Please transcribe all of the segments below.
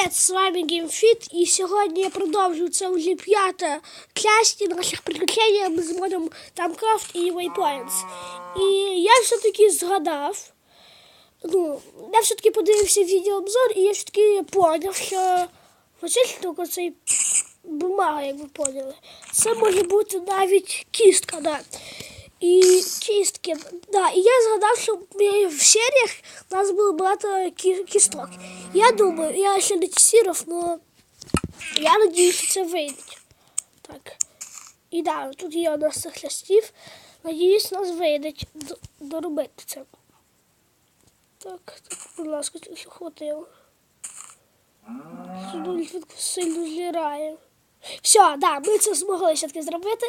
Привіт, з вами GameFit і сьогодні я продовжую це вже п'ята часть наших приключень з модом Тамкрафт і Waypoints. І я все-таки згадав, ну, я все-таки подивився відеообзор і я все-таки поняв, що оця штука, цей бумага, як ви поняли, це може бути навіть кістка, да. І кістки, да, і я згадав, що в серіях у нас було багато кісток. Я думаю, я ще не тестував, але я надіюсь, що це вийде. Так. І да, тут є у нас цих хлястів. Надіюсь, нас вийде доробити це. Так, так, будь ласка, що хватило. Це сильно злірає. Все, да, ми це змогли все-таки зробити.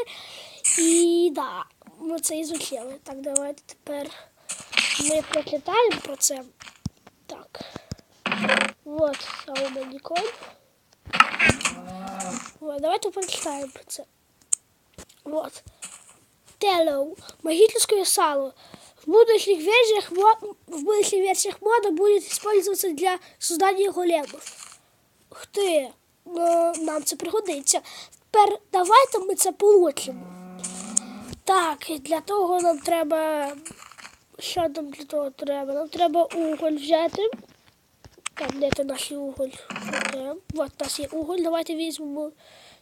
І да, ми це ізучили. Так, давайте тепер ми прочитаємо про це. Так. Вот Сауманікон. Вот, давайте прочитаємо про це. Вот. Теллоу. Магическое сало. В будущих версиях, в будущих версиях мода будет использоваться для создания големов. Ух ти, ну, нам це пригодиться. Тепер давайте ми це получимо. Так, для того нам треба. Що нам для того треба? Нам треба уголь взяти. Так, де це наш уголь? От у нас є уголь. Давайте візьмемо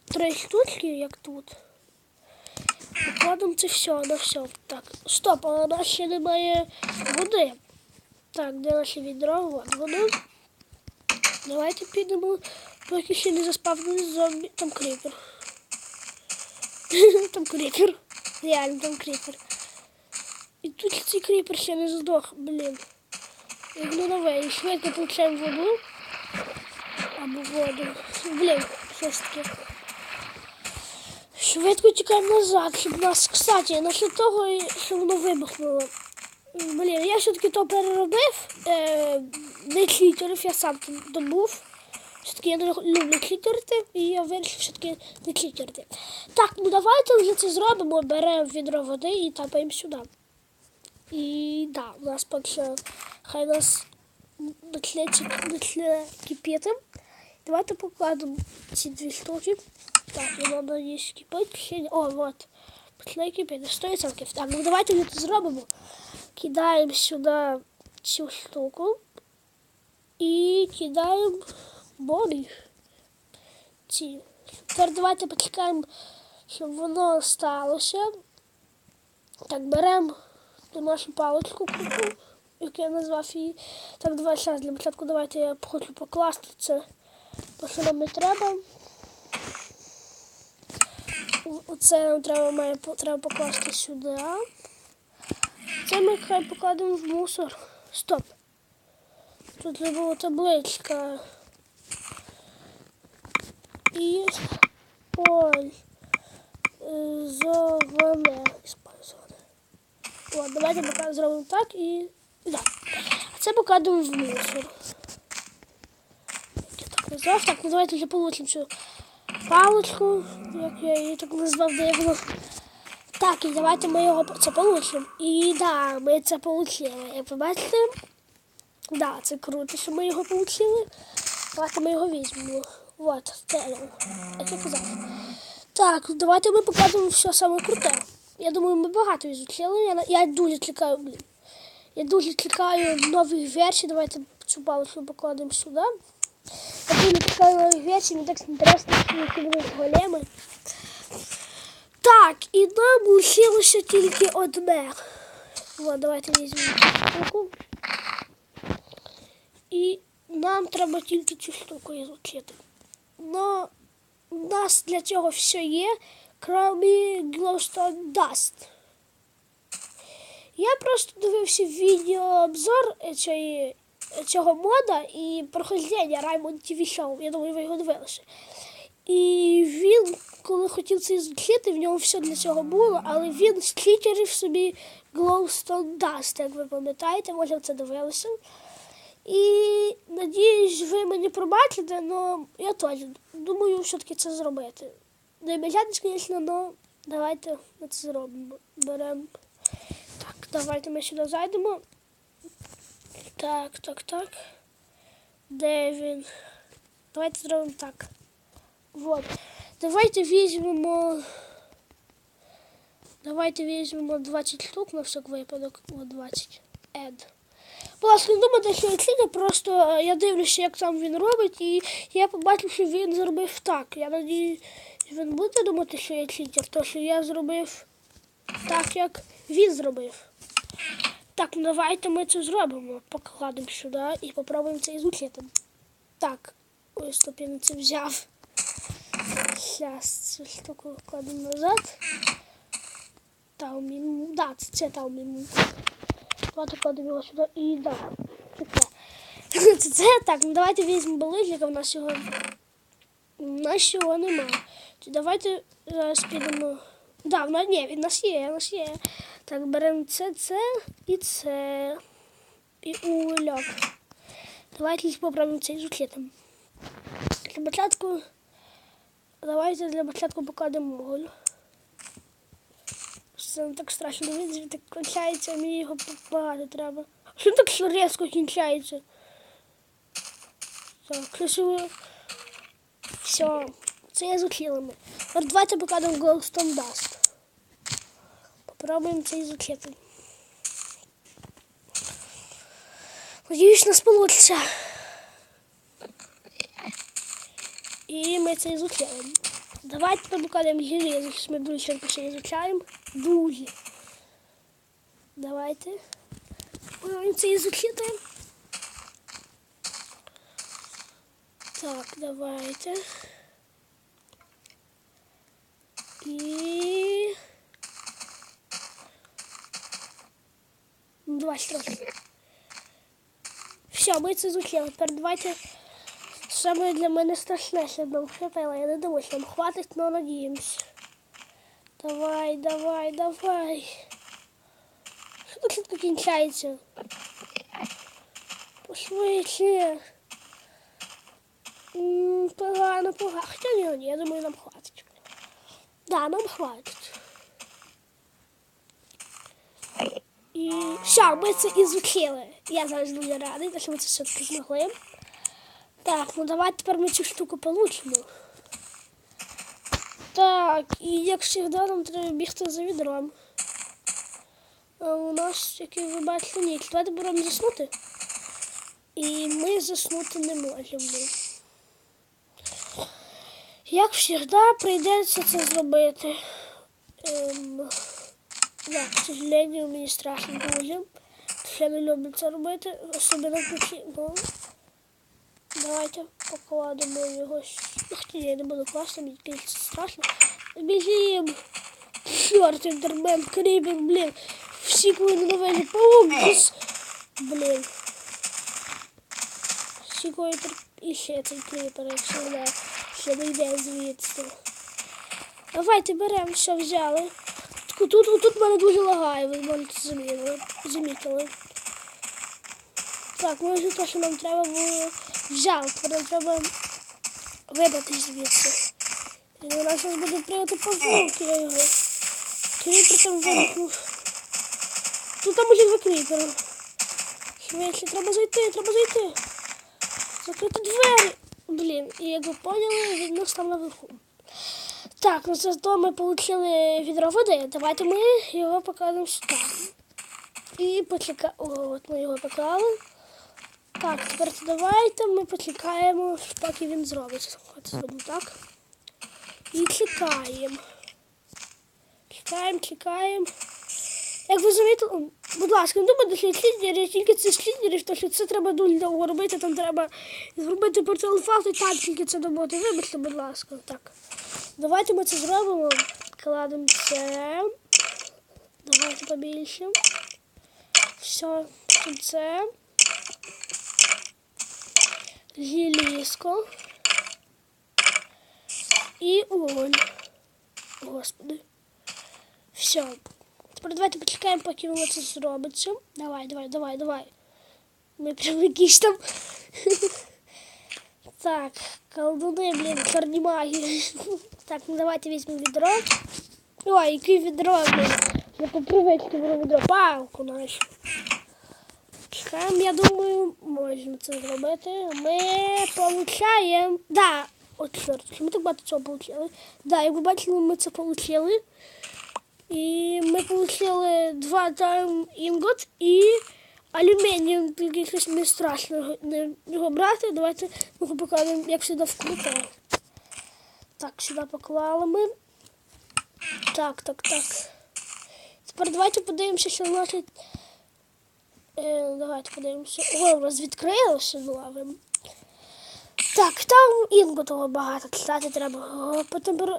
три штучки, як тут. Покладемо це все на все. Так, стоп, але у нас ще немає води. Так, де наше відро? От воно. Давайте підемо, поки ще не заспавнили зомбі. Там кріпер. там кріпер. Реально там кріпер. І тут цей кріпер ще не здох, блін. Як ну нове, швидко получаємо воду. Або воду. Блін, щось таке. Швидко тікаємо назад, щоб нас, кстати, насчет того, що воно вибухнуло. Блін, я все-таки то переробив. Е, не читерив, я сам там добув. Все-таки я люблю читерити, і я вирішив все-таки не читерити. Так, ну давайте вже це зробимо. Беремо відро води і тапаємо сюди. І да, у нас поки хай нас почне ці- кипіти. Давайте покладемо ці дві штуки. Так, і нам надіюсь кипить. О, от. Почне кипіти. 100%. Так, ну давайте ми це зробимо. Кидаємо сюди цю штуку. І кидаємо бобі. Ці. Тепер давайте почекаємо, щоб воно сталося. Так, беремо нашу паличку яку я назвав її. Так, давай зараз для початку давайте я хочу покласти це, то що нам не треба. Оце нам треба, має, треба покласти сюди. Це ми хай покладемо в мусор. Стоп. Тут не було табличка. І. Использоване. От, давайте поки зробимо так і. Да. А це покладемо в мусор. Так назвав. Так, ну давайте вже получимо цю паличку, як я її так назвав дивно. Так, і давайте ми його це получимо. І да, ми це получили. Як ви бачите, да, це круто, що ми його получили. Давайте ми його візьмемо. Вот, тело. Як я. Так, давайте ми покажемо все саме круте. Я думаю, ми багато ізучили. Я, я дуже чекаю, блін. Я дуже чекаю нових версій. Давайте цю паличку покладемо сюди. Я дуже чекаю нових версій, мені так інтересно, які будуть големи. Так, і нам лишилося тільки одне. От, давайте візьмемо цю штуку. І нам треба тільки цю штуку ізучити. Но у нас для цього все є, крім Glowstone Dust. Я просто дивився відеообзор цієї, цього мода і прохождення Raymond TV Show. Я думаю, ви його дивилися. І він, коли хотів це ізучити, в нього все для цього було, але він зчитерив собі Glowstone Dust, як ви пам'ятаєте, може це дивилися. І надіюсь, ви мені пробачите, але я теж думаю все-таки це зробити. Не звісно, але давайте ми це зробимо. Беремо. Так, давайте ми сюди зайдемо. Так, так, так. Де він? Давайте зробимо так. Вот. Давайте візьмемо. Давайте візьмемо 20 штук на всяк випадок. О, 20. Ед. Будь ласка, не думайте, що ціни, просто е, я дивлюся, як там він робить, і я побачив, що він зробив так. Я надію, він буде думати, що я читер, то що я зробив так, як він зробив. Так, давайте ми це зробимо. Покладемо сюди і попробуємо це ізучити. Так, ось я не це взяв. Зараз цю штуку кладемо назад. Таумін. Да, це, це таумін. Давайте кладемо сюди і да. Це так, ну давайте візьмемо болизника, в нас його. У нас його немає. Давайте зараз підемо. Да, в нас ні, він нас є, нас є. Так, беремо це, це і це. І ульок. Давайте попробуємо це ізучити. Для початку. Давайте для початку покладемо уголь. Це не так страшно дивитися, так кінчається, мені його багато треба. Що так що різко кінчається? Так, красиво. Все, це я зучили ми. Тепер давайте покладемо Glowstone Dust. Попробуємо це ізучити. Надіюсь, нас вийде. І ми це ізучаємо. Давайте железо, що ми швидко ще ізучаємо. Дуже. Давайте. Ми це ізучити. Так, давайте. І... Ну, Давайте. Все, ми це зучили. Тепер давайте саме для мене страшне, що нам хватило. Я не думаю, що нам хватить, але надіємось. Давай, давай, давай. Що так швидко кінчається? Пошвидше. Погано, погано. Хоча ні, ні, я думаю, нам хватить. Да, нам хватить. І все, ми це ізучили. Я зараз дуже радий, що ми це все-таки змогли. Так, ну давайте тепер ми цю штуку получимо. Так, і як завжди, нам треба бігти за відром. А у нас, як ви бачите, ніч. Давайте будемо заснути. І ми заснути не можемо. Як завжди, прийдеться це зробити. Ем, да, к сожалению, мені страшно дуже. Я не люблю це робити, особливо ключі. Ну, давайте покладемо його. Ух я не буду класти, мені тільки страшно. Біжим! Чорт, інтермен, кріпер, блін. Всі коли новелі паук, без... Блін. Всі коли тр- і ще цей кріпер, якщо не, ще не йде звідси. Давайте беремо, що взяли. Тут, тут, мене дуже лагає, ви можете замітили. замітили. Так, ми вже те, що нам треба було Тепер нам треба вибрати звідси. Нас зараз буде прийняти позвонки я його. Там вимкнув. Тут там уже два кріпера. Швидше, треба зайти, треба зайти. Закрити двері. Блін, і як ви поняли, він нас там наверху. Так, ну це то ми отримали відро води. Давайте ми його покладемо сюди. І. О, от ми його поклали. Так, тепер давайте ми почекаємо, поки він зробить. Так. І чекаємо. Чекаємо, чекаємо. Як ви замітили, будь ласка, не думайте, що слідері, тільки це слідерів, тому що це треба дуже довго робити, там треба зробити портал факти, так тільки це роботи. Вибачте, будь ласка, так. Давайте ми це зробимо. Кладемо це. Давайте побільше. Все, це. Желізко. І уголь. Господи. Все. Тепер давайте почекаємо, поки воно це зробиться. Давай, давай, давай, давай. Ми прям якісь там. Так, колдуни, блін, чорні маги. Так, ну давайте візьмемо відро. Ой, яке відро, блін. Я по привичці беру відро. Палку нашу. Хем, я думаю, можна це зробити. Ми получаємо. Да, от чорт, що ми так багато цього получили. Да, як ви бачили, ми це получили. І ми получили два тайм інгот і алюмініум, тільки щось не страшно його- брати. Давайте ми його як сюди вкрутимо. Так, сюди поклали ми. Так, так, так. Тепер давайте подивимося, що значить. Е, давайте подивимося. О, у нас відкрилося лави. Так, там інготово багато. Кстати, треба. О, по темперу...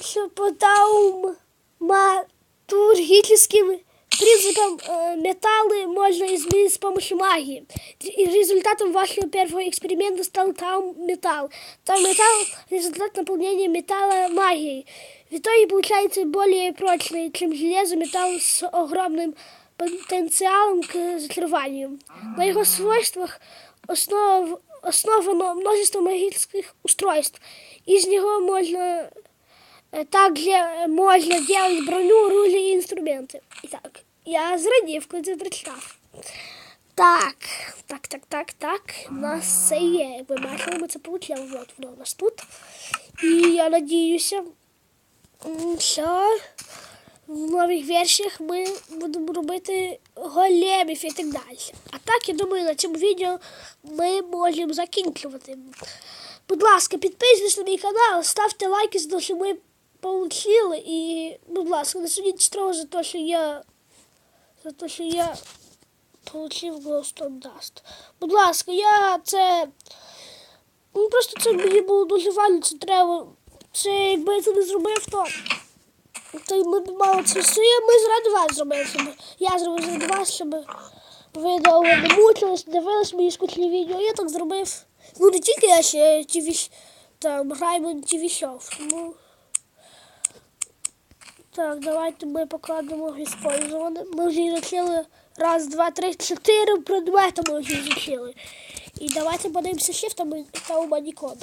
Що по тауматургическим принципам э, металлы можно изменить с помощью магии. И результатом вашего первого эксперимента стал таум-металл. Таум-металл – результат наполнения металла магией. В итоге получается более прочный, чем железо, металл с огромным потенциалом к закрыванию. На его свойствах основ, основано множество магических устройств. Из него можно Е, Также можна делать броню, рули і інструменти. І так, я зрадів, коли це прочитав. Так, так, так, так, так. У нас все є. Як ви бачили, ми це получили. Вот воно у нас тут. І я надіюся, що в нових версіях ми будемо робити големів і так далі. А так, я думаю, на цьому відео ми можемо закінчувати. Будь ласка, підписуйтесь на мій канал, ставте лайки за те, що ми получили. І, будь ласка, не судіть строго за те, що я за те, що я получив Glowstone Dust. Будь ласка, я це. Ну просто це мені було дуже важливо, це треба. Це якби я це не зробив, то. То ми мали це. Ми заради вас зробили, щоб я зробив заради вас, щоб ви довго не мучились, дивились мої скучні відео. Я так зробив. Ну не тільки я ще ТВ, там граємо на ТВ. Тому... Так, давайте ми покладемо використовувати. Ми вже изучили раз, два, три, чотири предмети ми вже изучили. І давайте подивимося там та манікон.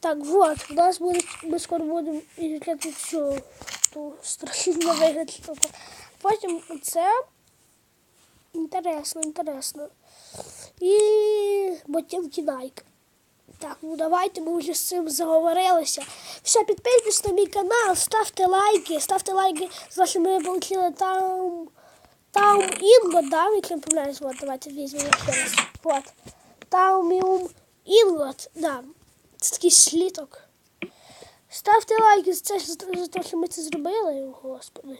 Так, вот, у нас буде, ми скоро будемо изучати цю ту страшну вигляд штуку. Потім це інтересно, інтересно. І ботинки Nike. Так, ну давайте ми вже з цим заговорилися. Все, підписуйтесь на мій канал, ставте лайки, ставте лайки, за що ми отримали там там інго, да, якщо не помиляюсь, вот, давайте візьмемо ще раз. Вот. Тауміум інгот, да. Це такий сліток. Ставте лайки за те, за те, що ми це зробили, господи.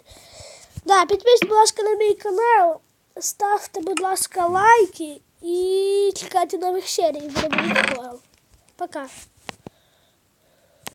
Да, підписуйтесь, будь ласка, на мій канал, ставте, будь ласка, лайки і чекайте нових серій. Буде. Пока.